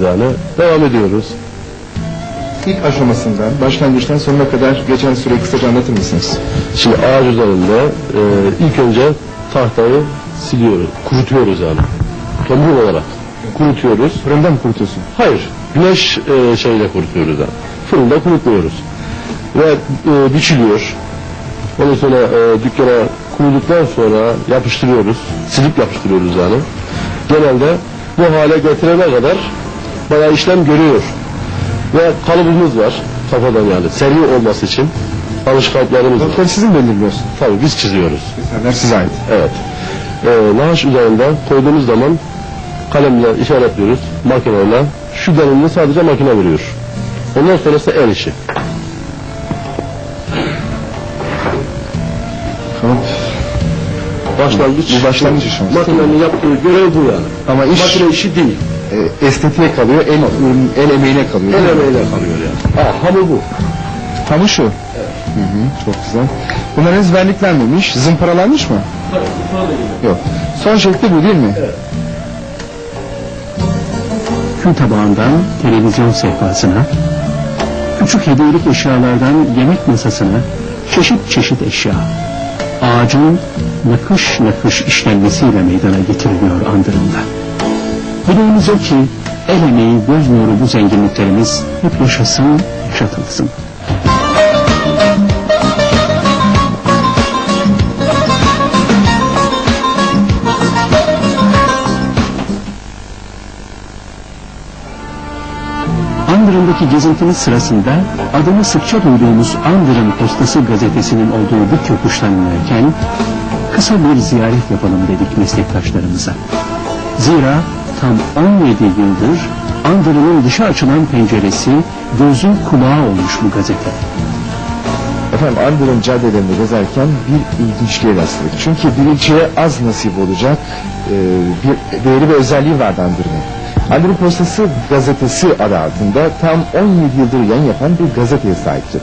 yani. Devam ediyoruz. İlk aşamasından başlangıçtan sonuna kadar geçen süreyi kısaca anlatır mısınız? Şimdi ağaç üzerinde e, ilk önce tahtayı siliyoruz, kurutuyoruz yani. Tomruk olarak kurutuyoruz. Fırında mı kurutuyorsun? Hayır, güneş e, şeyle kurutuyoruz yani. Fırında kurutmuyoruz. Ve e, biçiliyor. Ondan sonra e, dükkana kuruduktan sonra yapıştırıyoruz. Silip yapıştırıyoruz yani. Genelde bu hale getirene kadar bayağı işlem görüyor. Ve kalıbımız var kafadan yani. Seri olması için alışkanlıklarımız var. Notları sizin belirliyorsun. Tabii biz çiziyoruz. Eserler size ait. Evet. Ee, naaş üzerinden koyduğumuz zaman kalemle işaretliyoruz makineyle. Şu derinliği sadece makine veriyor. Ondan sonrası el işi. Tamam. Başlangıç. Bu başlangıç aşaması. Makinenin yaptığı görev bu yani. Ama iş Makine işi değil. E, estetiğe kalıyor, el, ürün- el emeğine kalıyor. El emeğiyle kalıyor yani. Ha, hamur bu. Tamı şu. Hı hı, çok güzel. Bunlar henüz verniklenmemiş, zımparalanmış mı? Yok. Son şekli bu değil mi? Kül tabağından televizyon sehpasına, küçük hediyelik eşyalardan yemek masasına, çeşit çeşit eşya. Ağacın nakış nakış işlenmesiyle meydana getiriliyor andırında. Dileğimiz o ki el emeği göz nuru bu zenginliklerimiz hep yaşasın, yaşatılsın. Andırın'daki gezintimiz sırasında adını sıkça duyduğumuz Andırın Postası gazetesinin olduğu bu köpüşten inerken kısa bir ziyaret yapalım dedik meslektaşlarımıza. Zira tam 17 yıldır Andırın'ın dışa açılan penceresi gözü kulağı olmuş bu gazete. Efendim Andır'ın caddelerinde gezerken bir ilginçliğe rastladık. Çünkü bir ilçeye az nasip olacak e, bir değeri ve özelliği vardı Andır'ın. Andır'ın Postası gazetesi adı altında tam 17 yıldır yayın yapan bir gazeteye sahipti.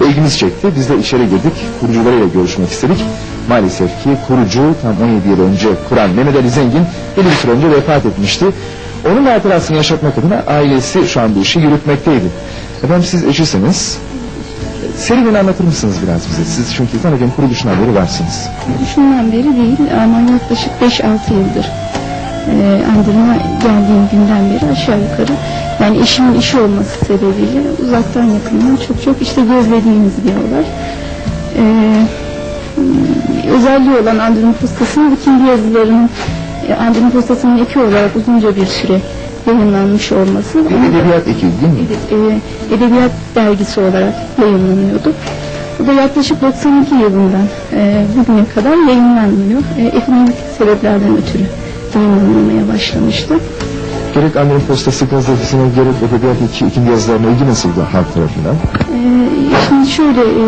Ve ilgimizi çekti. Biz de içeri girdik. Kurucularıyla görüşmek istedik. Maalesef ki kurucu tam 17 yıl önce kuran Mehmet Ali Zengin bir süre önce vefat etmişti. Onun hatırasını yaşatmak adına ailesi şu an bu işi yürütmekteydi. Efendim siz eşisiniz. Serüveni anlatır mısınız biraz bize? Siz çünkü zannediyorum kuruluşundan beri varsınız. Düşünden beri değil ama yaklaşık 5-6 yıldır e, Andırın'a geldiğim günden beri aşağı yukarı yani eşimin işi olması sebebiyle uzaktan yakından çok çok işte gözlediğimiz bir olay. E, m, özelliği olan Andırın Postası'nın ikinci yazılarının e, Andırın Postası'nın eki olarak uzunca bir süre yayınlanmış olması. Bir edebiyat ekibi değil mi? Evet, e, edebiyat dergisi olarak yayınlanıyordu. Bu da yaklaşık 92 yılından e, bugüne kadar yayınlanmıyor. E, ekonomik sebeplerden ötürü yayınlanmaya başlamıştı. Gerek Andırın Postası gazetesine gerek edebiyat iki, ikinci yazılarına ilgi nasıldı halk tarafından? E, şimdi şöyle e,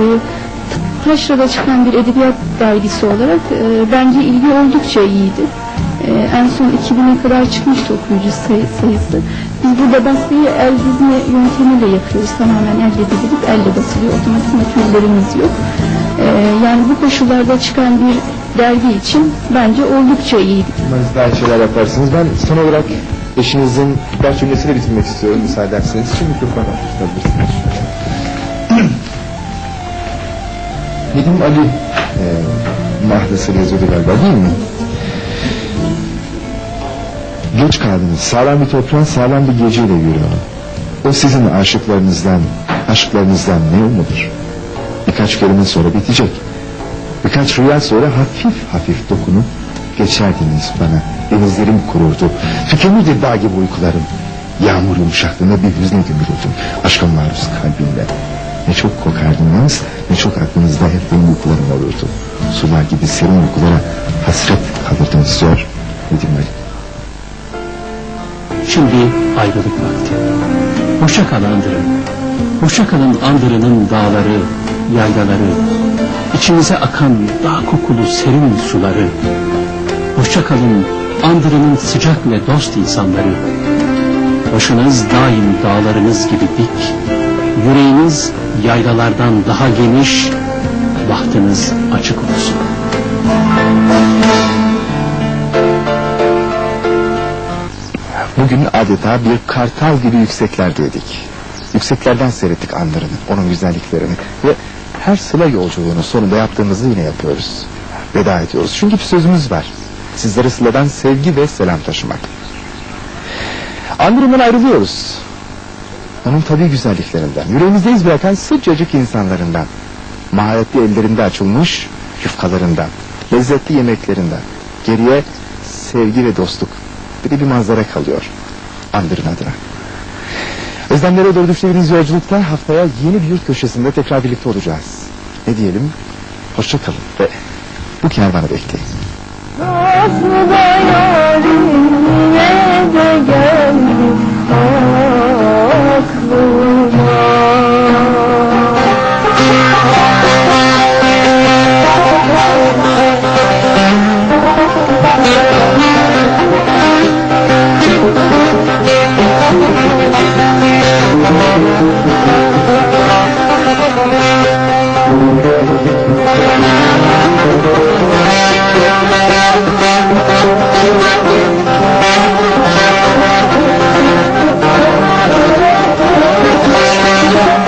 Taşra'da çıkan bir edebiyat dergisi olarak e, bence ilgi oldukça iyiydi. E, en son 2000'e kadar çıkmıştı okuyucu sayı, sayısı. Biz burada baskıyı el dizme yöntemiyle yapıyoruz. Tamamen elle dizilip elle basılıyor. Otomatik makinelerimiz yok. E, yani bu koşullarda çıkan bir dergi için bence oldukça iyiydi. Umarız daha şeyler yaparsınız. Ben son olarak eşinizin birkaç cümlesiyle bitirmek istiyorum müsaade ederseniz. Şimdi mikrofonu tutabilirsiniz. Nedim Ali e, mahdası yazıyordu galiba değil mi? Geç kaldınız. Sağlam bir toprağın sağlam bir geceyle yürüyor. O sizin aşıklarınızdan, aşklarınızdan ne umudur? Birkaç kelime sonra bitecek. Birkaç rüya sonra hafif hafif dokunup geçerdiniz bana. Denizlerim kururdu. Tükenirdi dağ gibi uykularım. Yağmur yumuşaklığında bir hüzne gömülürdüm. Aşka maruz kalbimle. Ne çok kokardınız ne çok aklınızda hep benim uykularım olurdu. Sular gibi serin uykulara hasret kalırdınız zor. Nedim Ali. Şimdi ayrılık vakti. Hoşça kal Andırın. Hoşça kalın Andırın'ın dağları, yaylaları, içimize akan dağ kokulu serin suları. Hoşça kalın Andırın'ın sıcak ve dost insanları. Başınız daim dağlarınız gibi dik, yüreğiniz yaylalardan daha geniş, bahtınız açık olsun. Bugün adeta bir kartal gibi yükseklerdeydik. Yükseklerden seyrettik anlarını, onun güzelliklerini ve her sıla yolculuğunun sonunda yaptığımızı yine yapıyoruz. Veda ediyoruz. Çünkü bir sözümüz var. Sizlere sıladan sevgi ve selam taşımak. Andırımdan ayrılıyoruz. Onun tabii güzelliklerinden, yüreğimizde iz bırakan sıcacık insanlarından, maharetli ellerinde açılmış yufkalarından, lezzetli yemeklerinden, geriye sevgi ve dostluk, bir de bir manzara kalıyor Andırın adına. Özlemlere doğru düştüğünüz yolculukta haftaya yeni bir yurt köşesinde tekrar birlikte olacağız. Ne diyelim? Hoşça kalın ve bu kervanı bekleyin.